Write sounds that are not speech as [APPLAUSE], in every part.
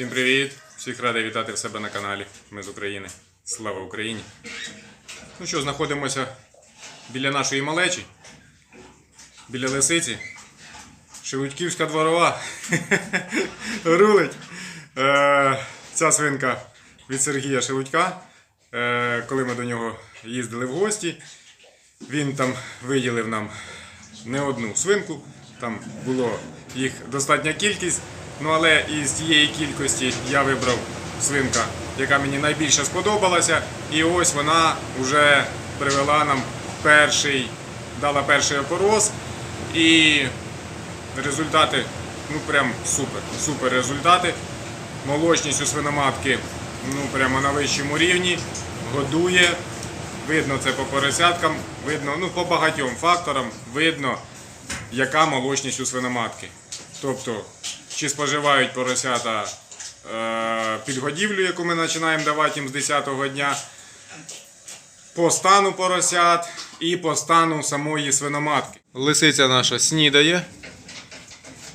Всім привіт! Всіх радий вітати в себе на каналі. Ми з України. Слава Україні! Ну що, знаходимося біля нашої малечі, біля лисиці. Шелудьківська дворова. [LAUGHS] Рулить. Е, ця свинка від Сергія Шелудька. Е, коли ми до нього їздили в гості, він там виділив нам не одну свинку. Там було їх достатня кількість. Ну але із тієї кількості я вибрав свинка, яка мені найбільше сподобалася. І ось вона вже привела нам перший, дала перший опороз. І результати, ну прям супер. Супер результати. Молочність у свиноматки ну прямо на вищому рівні. Годує. Видно це по поросяткам, видно, ну по багатьом факторам видно, яка молочність у свиноматки. Тобто, чи споживають поросята е, підгодівлю, яку ми починаємо давати їм з 10-го дня, по стану поросят і по стану самої свиноматки. Лисиця наша снідає.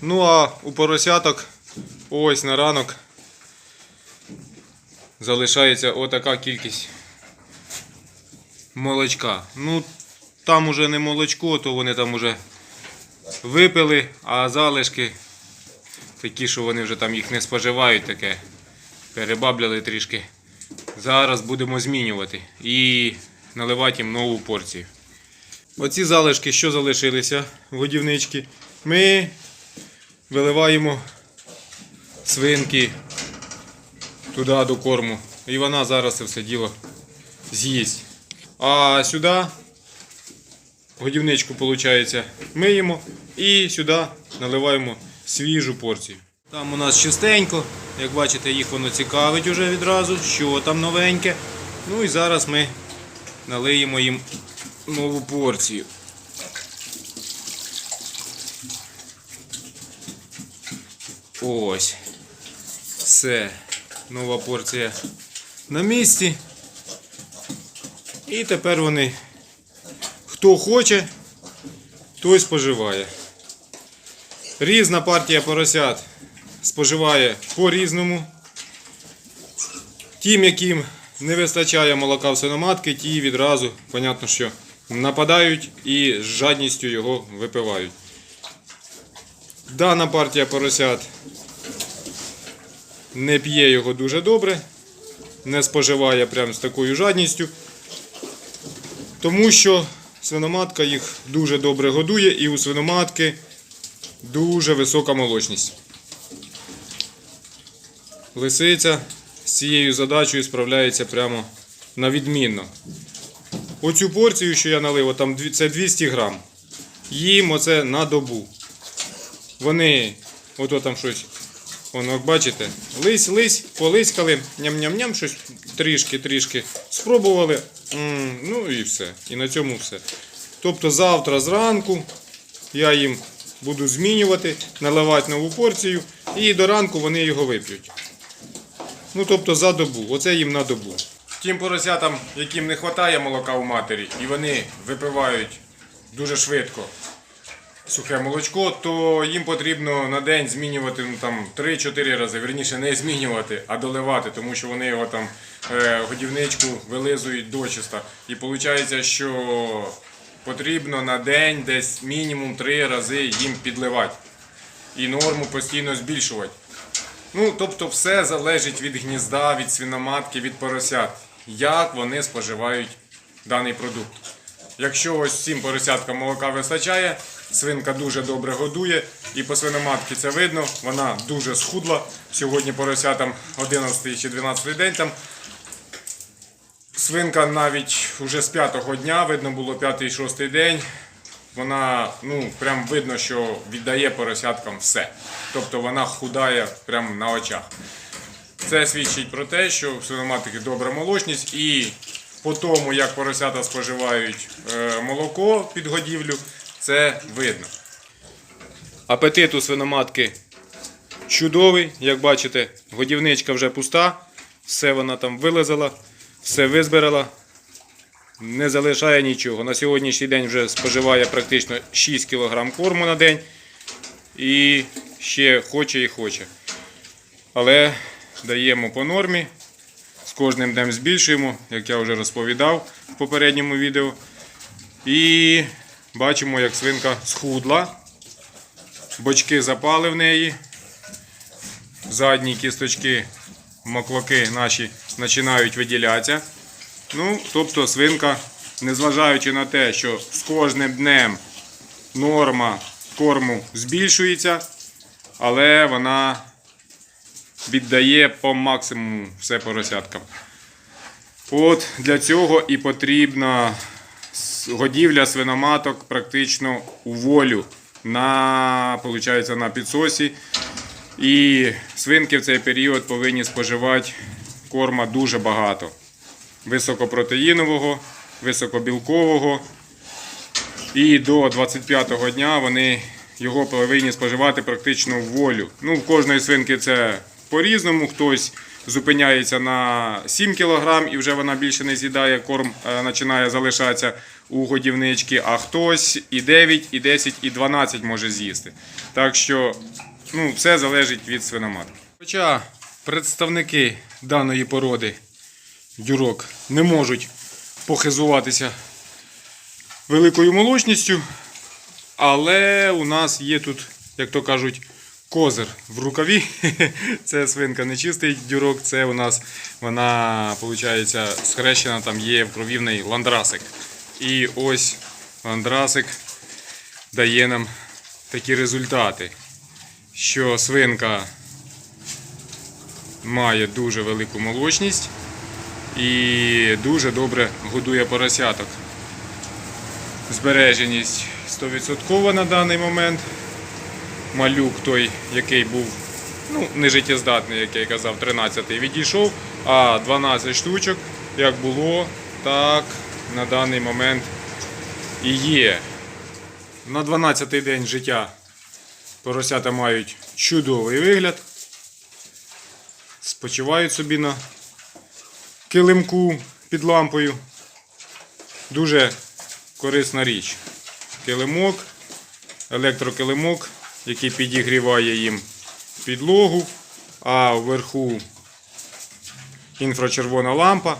Ну а у поросяток ось на ранок залишається отака кількість молочка. Ну, там уже не молочко, то вони там уже випили, а залишки такі, що вони вже там їх не споживають, таке перебабляли трішки. Зараз будемо змінювати і наливати їм нову порцію. Оці залишки, що залишилися годівнички, ми виливаємо свинки туди до корму. І вона зараз це все діло з'їсть. А сюди годівничку, виходить, миємо і сюди наливаємо свіжу порцію. Там у нас чистенько, як бачите, їх воно цікавить уже відразу, що там новеньке. Ну і зараз ми налиємо їм нову порцію. Ось. Все. Нова порція на місці. І тепер вони, хто хоче, той споживає. Різна партія поросят споживає по-різному. Тим, яким не вистачає молока в свиноматки, ті відразу, понятно, що нападають і з жадністю його випивають. Дана партія поросят не п'є його дуже добре, не споживає прям з такою жадністю. Тому що свиноматка їх дуже добре годує і у свиноматки дуже висока молочність. Лисиця з цією задачею справляється прямо на відмінно. Оцю порцію, що я налив, там це 200 грам. Їм оце на добу. Вони, ото там щось, воно, бачите, лись, лись, полискали, ням-ням-ням, щось трішки-трішки спробували. Ну і все. І на цьому все. Тобто завтра зранку я їм буду змінювати, наливати нову порцію, і до ранку вони його вип'ють. Ну, тобто за добу. Оце їм на добу. Тим поросятам, яким не вистачає молока у матері, і вони випивають дуже швидко сухе молочко, то їм потрібно на день змінювати ну, там 3-4 рази. Вірніше не змінювати, а доливати, тому що вони його там е, годівничку вилизують дочиста. І виходить, що потрібно на день десь мінімум 3 рази їм підливати. І норму постійно збільшувати. Ну, тобто все залежить від гнізда, від свиноматки, від поросят, як вони споживають даний продукт. Якщо ось цим поросяткам молока вистачає, свинка дуже добре годує, і по свиноматці це видно, вона дуже схудла. Сьогодні поросятам 11 чи 12 день там. Свинка навіть вже з п'ятого дня, видно було п'ятий-шостий день. Вона, ну, прям видно, що віддає поросяткам все. Тобто вона худає прямо на очах. Це свідчить про те, що в свиноматики добра молочність і по тому, як поросята споживають е, молоко під годівлю, це видно. Апетит у свиноматки чудовий, як бачите, годівничка вже пуста, все вона там вилизала, все визбирала, не залишає нічого. На сьогоднішній день вже споживає практично 6 кг корму на день і ще хоче і хоче. Але даємо по нормі. З кожним днем збільшуємо, як я вже розповідав в попередньому відео. І бачимо, як свинка схудла. Бочки запали в неї. Задні кісточки, маклаки наші починають виділятися. Ну, тобто свинка, незважаючи на те, що з кожним днем норма корму збільшується, але вона віддає по максимуму все поросяткам. От для цього і потрібна годівля свиноматок практично у волю на, на підсосі. І свинки в цей період повинні споживати корма дуже багато. Високопротеїнового, високобілкового. І до 25-го дня вони його повинні споживати практично в волю. Ну, в кожної свинки це по-різному. Хтось зупиняється на 7 кг і вже вона більше не з'їдає, корм е, починає залишатися у годівнички, а хтось і 9, і 10, і 12 може з'їсти. Так що ну, все залежить від свиноматки. Хоча представники даної породи дюрок не можуть похизуватися великою молочністю, але у нас є тут, як то кажуть, козир в рукаві. [LAUGHS] Це свинка не чистий дюрок, це у нас вона, виходить, схрещена, там є в крові в неї ландрасик. І ось ландрасик дає нам такі результати, що свинка має дуже велику молочність і дуже добре годує поросяток. Збереженість 100% на даний момент. Малюк той, який був ну, нежиттєздатний, як я казав, 13-й відійшов, а 12 штучок, як було, так на даний момент і є. На 12-й день життя поросята мають чудовий вигляд. Спочивають собі на килимку під лампою. Дуже корисна річ. Килимок, електрокилимок, який підігріває їм підлогу, а вверху інфрачервона лампа.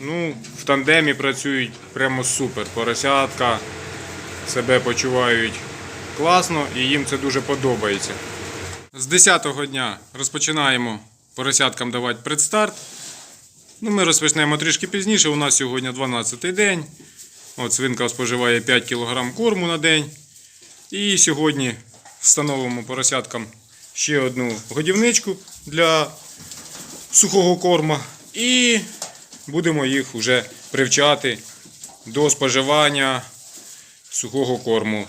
Ну, в тандемі працюють прямо супер. Поросятка себе почувають класно і їм це дуже подобається. З 10-го дня розпочинаємо поросяткам давати предстарт. Ну, ми розпочнемо трішки пізніше. У нас сьогодні 12-й день. От свинка споживає 5 кг корму на день. І сьогодні встановимо поросяткам ще одну годівничку для сухого корма. І будемо їх вже привчати до споживання сухого корму.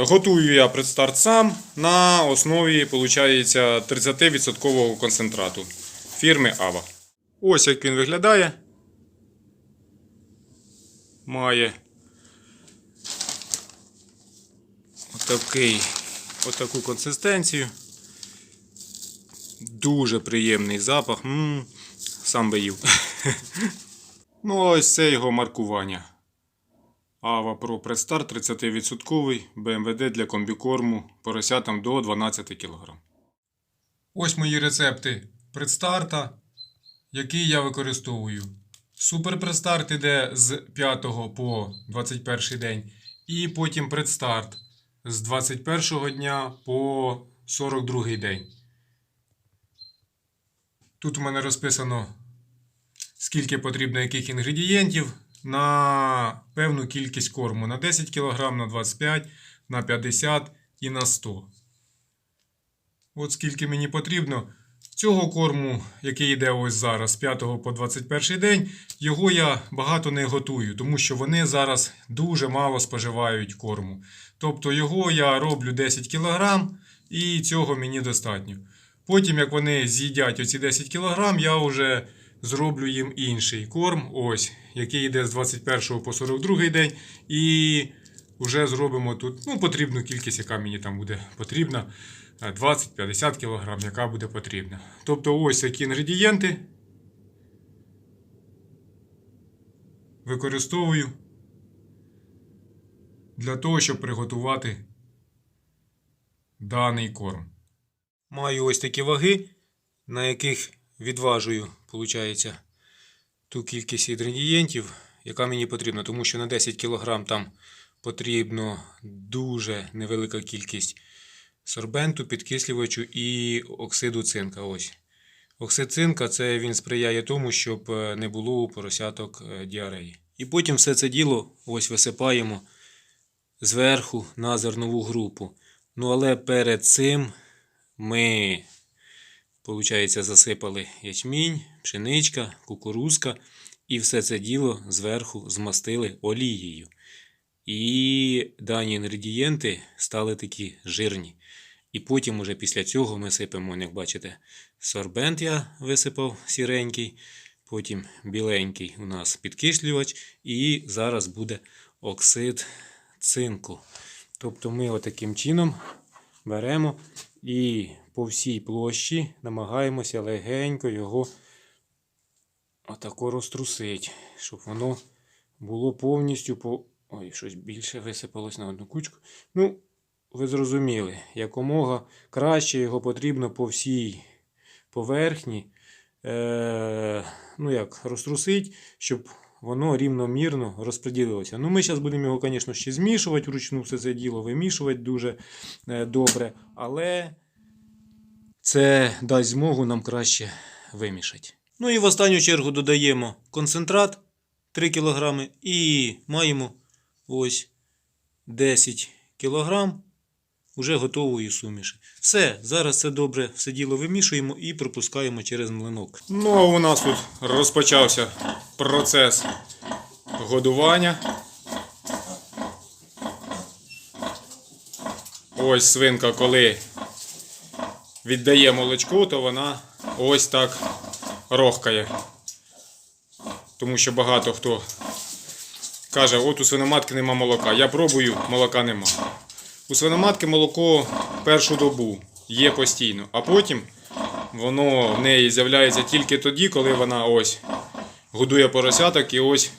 Готую я предстарт сам на основі виходить, 30% концентрату фірми Ава. Ось як він виглядає. Має отакий, отаку консистенцію. Дуже приємний запах. м сам би їв. [LAUGHS] ну, ось це його маркування. Ава Pro Предстар 30% БМВД для комбікорму поросятам до 12 кг. Ось мої рецепти предстарта, який я використовую. Супер предстарт іде з 5 по 21 день. І потім предстарт з 21 дня по 42 день. Тут у мене розписано, скільки потрібно яких інгредієнтів на певну кількість корму. На 10 кг, на 25, на 50 і на 100. От скільки мені потрібно. Цього корму, який йде ось зараз з 5 по 21 день, його я багато не готую, тому що вони зараз дуже мало споживають корму. Тобто його я роблю 10 кг і цього мені достатньо. Потім, як вони з'їдять оці 10 кг, я вже зроблю їм інший корм, ось, який йде з 21 по 42 день. І вже зробимо тут ну, потрібну кількість, яка мені там буде потрібна. 20-50 кг, яка буде потрібна. Тобто ось які інгредієнти використовую для того, щоб приготувати даний корм. Маю ось такі ваги, на яких відважую, виходить, ту кількість інгредієнтів, яка мені потрібна. Тому що на 10 кг там потрібно дуже невелика кількість сорбенту, підкислювачу і оксиду цинка. Ось. Оксид цинка це він сприяє тому, щоб е, не було у поросяток е, діареї. І потім все це діло ось висипаємо зверху на зернову групу. Ну але перед цим ми, виходить, засипали ячмінь, пшеничка, кукурузка і все це діло зверху змастили олією. І дані інгредієнти стали такі жирні. І потім, уже після цього, ми сипемо, як бачите, сорбент я висипав сіренький, потім біленький у нас підкислювач, і зараз буде оксид цинку. Тобто ми отаким чином беремо і по всій площі намагаємося легенько його отако розтрусити, щоб воно було повністю по. Ой, щось більше висипалось на одну кучку. Ну, ви зрозуміли, якомога краще його потрібно по всій поверхні е, ну як, розтрусити, щоб воно рівномірно розподілилося. Ну, ми зараз будемо його, звісно, ще змішувати вручну все це діло, вимішувати дуже е, добре, але це дасть змогу нам краще вимішати. Ну і в останню чергу додаємо концентрат 3 кг і маємо ось 10 кг уже готової суміші. Все, зараз це добре все діло вимішуємо і пропускаємо через млинок. Ну, а у нас тут розпочався процес годування. Ось свинка, коли віддає молочко, то вона ось так рохкає. Тому що багато хто каже, от у свиноматки нема молока. Я пробую, молока нема. У свиноматки молоко першу добу є постійно, а потім воно в неї з'являється тільки тоді, коли вона ось годує поросяток і ось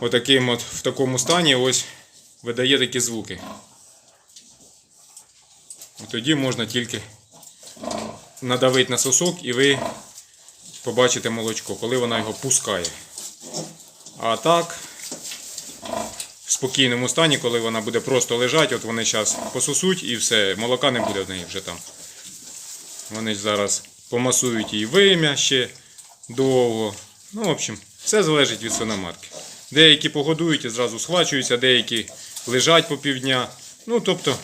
отаким от в такому стані ось видає такі звуки. Тоді можна тільки надавити на сосок і ви побачите молочко, коли вона його пускає. А так, в спокійному стані, коли вона буде просто лежати, от вони зараз пососуть і все, молока не буде в неї вже там. Вони зараз помасують її вим'я ще довго. Ну, в общем, все залежить від свиноматки. Деякі погодують і зразу схвачуються, деякі лежать по півдня. Ну, тобто,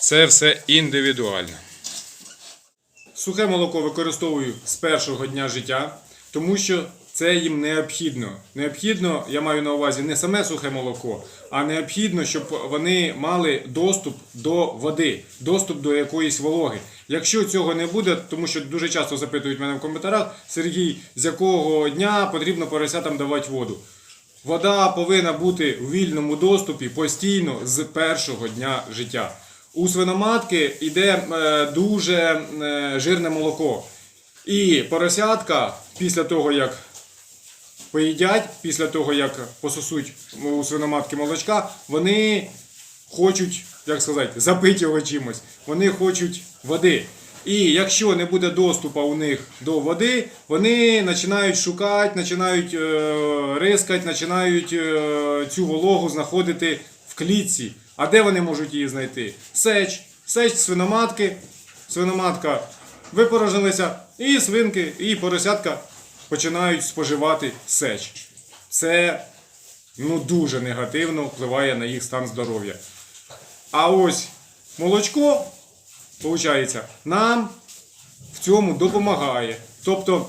це все індивідуально. Сухе молоко використовую з першого дня життя, тому що це їм необхідно. Необхідно, я маю на увазі не саме сухе молоко, а необхідно, щоб вони мали доступ до води, доступ до якоїсь вологи. Якщо цього не буде, тому що дуже часто запитують мене в коментарях, Сергій, з якого дня потрібно поросятам давати воду. Вода повинна бути у вільному доступі постійно з першого дня життя. У свиноматки йде е, дуже е, жирне молоко. І поросятка після того, як поїдять, після того, як пососуть у свиноматки молочка, вони хочуть, як сказати, запити чимось. Вони хочуть води. І якщо не буде доступу у них до води, вони починають шукати, починають е, рискати, починають цю вологу знаходити в клітці. А де вони можуть її знайти? Сеч, сеч свиноматки, свиноматка випорожилися, і свинки, і поросятка починають споживати сеч. Це ну, дуже негативно впливає на їх стан здоров'я. А ось молочко, виходить, нам в цьому допомагає. Тобто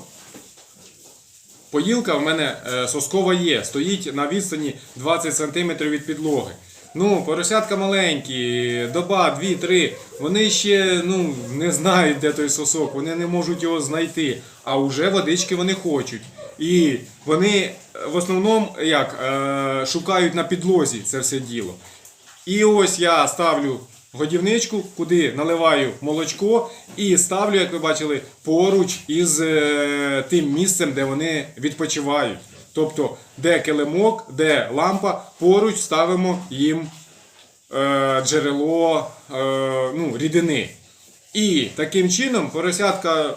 поїлка в мене е, соскова є, стоїть на відстані 20 см від підлоги. Ну, поросятка маленькі, доба, 2-3, вони ще ну, не знають, де той сосок, вони не можуть його знайти, а вже водички вони хочуть. І вони е, в основному як, е, шукають на підлозі це все діло. І ось я ставлю годівничку, куди наливаю молочко, і ставлю, як ви бачили, поруч із е, тим місцем, де вони відпочивають. Тобто, де килимок, де лампа, поруч ставимо їм е, джерело е, ну, рідини. І таким чином поросятка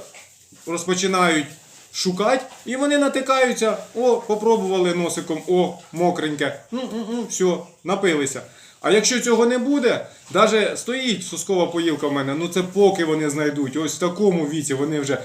розпочинають шукати, і вони натикаються. О, попробували носиком, о, мокреньке. Ну, ну, все, напилися. А якщо цього не буде, навіть стоїть соскова поїлка в мене, ну це поки вони знайдуть. Ось в такому віці вони вже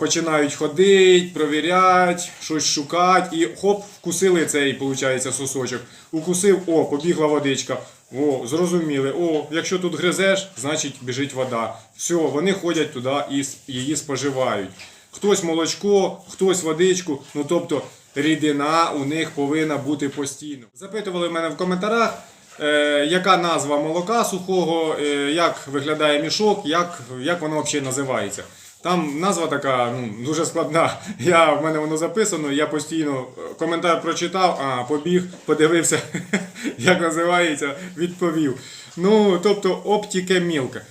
починають ходити, провіряти, щось шукати. І хоп, вкусили цей, виходить, сосочок. Укусив, о, побігла водичка. О, зрозуміли. О, якщо тут гризеш, значить біжить вода. Все, вони ходять туди і її споживають. Хтось молочко, хтось водичку. Ну тобто рідина у них повинна бути постійно. Запитували мене в коментарях, е, яка назва молока сухого, е, як виглядає мішок, як, як воно взагалі називається. Там назва така ну, дуже складна. [LAUGHS] Я, в мене воно записано, я постійно е, коментар прочитав, а побіг, подивився, [LAUGHS] як називається, відповів. Ну, тобто оптіке мілка. Е,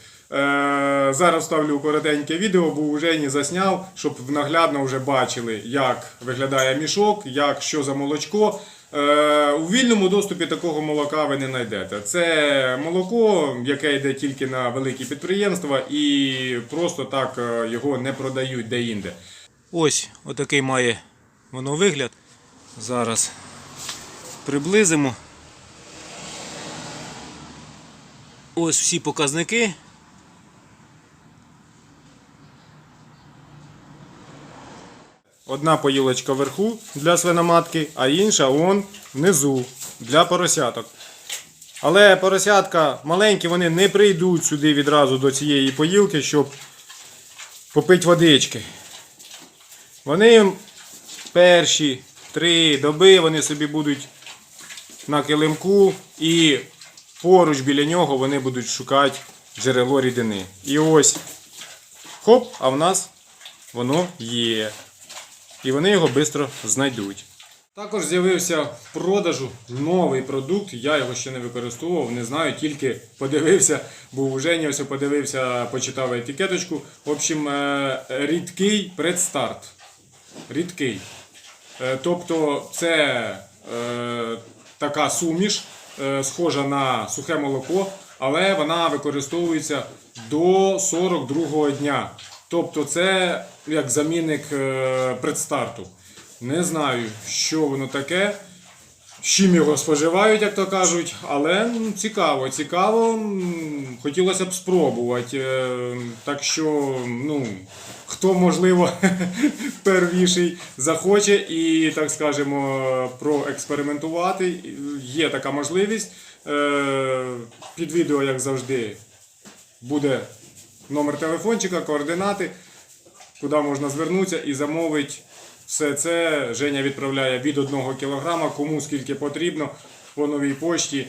зараз ставлю коротеньке відео, бо вже не засняв, щоб наглядно вже бачили, як виглядає мішок, як що за молочко. Е, у вільному доступі такого молока ви не знайдете. Це молоко, яке йде тільки на великі підприємства, і просто так е, його не продають де-інде. Ось отакий має воно вигляд. Зараз приблизимо. Ось всі показники. Одна поїлочка вверху для свиноматки, а інша он внизу для поросяток. Але поросятка маленькі, вони не прийдуть сюди відразу до цієї поїлки, щоб попити водички. Вони перші три доби вони собі будуть на килимку і поруч біля нього вони будуть шукати джерело рідини. І ось хоп, а в нас воно є. І вони його швидко знайдуть. Також з'явився в продажу новий продукт. Я його ще не використовував, не знаю, тільки подивився, був у ось подивився, почитав етикеточку. В общем, е, рідкий предстарт. Рідкий. Е, Тобто це е, така суміш, схожа на сухе молоко, але вона використовується до 42-го дня. Тобто це як замінник е, предстарту. Не знаю, що воно таке, з чим його споживають, як то кажуть, але цікаво, цікаво. Хотілося б спробувати. Е, Так що, ну, хто можливо [LAUGHS] первіший захоче і, так скажемо, проекспериментувати, є така можливість. Е, Під відео, як завжди, буде номер телефончика, координати, куди можна звернутися і замовити все це. Женя відправляє від 1 кг, кому скільки потрібно по новій пошті.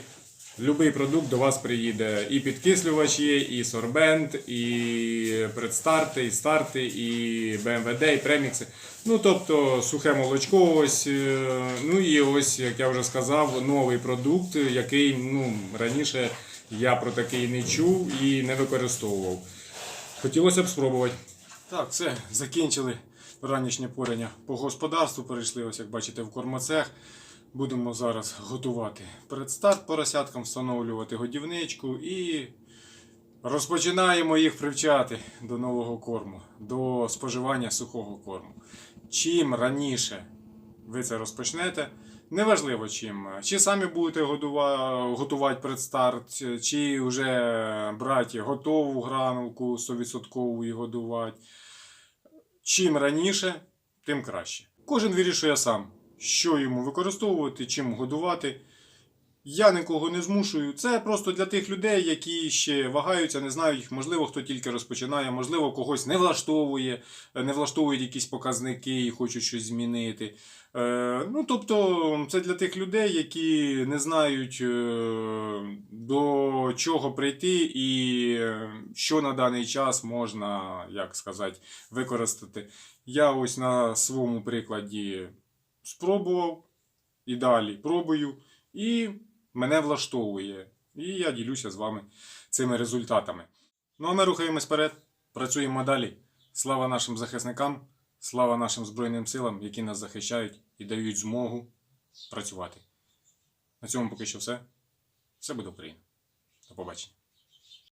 Любий продукт до вас приїде. І підкислювач є, і сорбент, і предстарти, і старти, і БМВД, і премікси. Ну тобто сухе молочко, ось. е, Ну і ось, як я вже сказав, новий продукт, який ну, раніше я про такий не чув і не використовував. Хотілося б спробувати. Так, все, закінчили ранішнє порення по господарству. Перейшли, ось як бачите, в кормоцех. Будемо зараз готувати предстарт поросяткам, встановлювати годівничку і розпочинаємо їх привчати до нового корму, до споживання сухого корму. Чим раніше ви це розпочнете, неважливо чим. Чи самі будете готувати предстарт, чи вже брати готову гранулку 100% і годувати. Чим раніше, тим краще. Кожен вирішує сам, що йому використовувати, чим годувати. Я нікого не змушую. Це просто для тих людей, які ще вагаються, не знають, можливо, хто тільки розпочинає, можливо, когось не влаштовує, не влаштовують якісь показники і хочуть щось змінити. Е, ну, тобто, це для тих людей, які не знають, е, до чого прийти і е, що на даний час можна, як сказати, використати. Я ось на своєму прикладі спробував і далі пробую, і мене влаштовує. І я ділюся з вами цими результатами. Ну а ми рухаємось вперед, працюємо далі. Слава нашим захисникам, слава нашим Збройним силам, які нас захищають і дають змогу працювати. На цьому поки що все. Все буде Україна. До побачення.